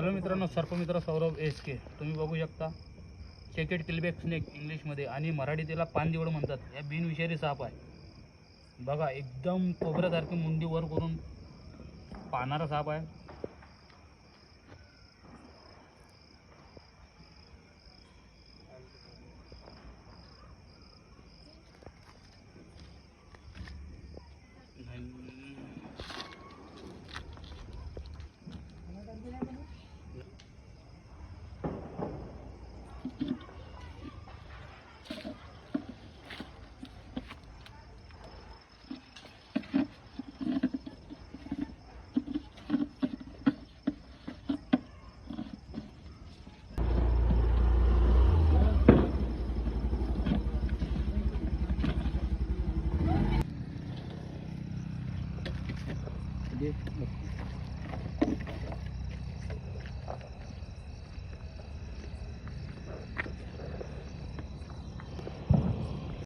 Hello मित्रांनो सर्पमित्र Saurabh S के. तुम्ही बघू शकता चेकेट किलबॅक स्नेक इंग्लिशमध्ये आणि मराठी त्याला पानदिवड म्हणतात. या बिनविषारी साप आहे. बघा एकदम कोबऱ्यासारखी मुंडी वर करून पाहणारा साप आहे. देख सकते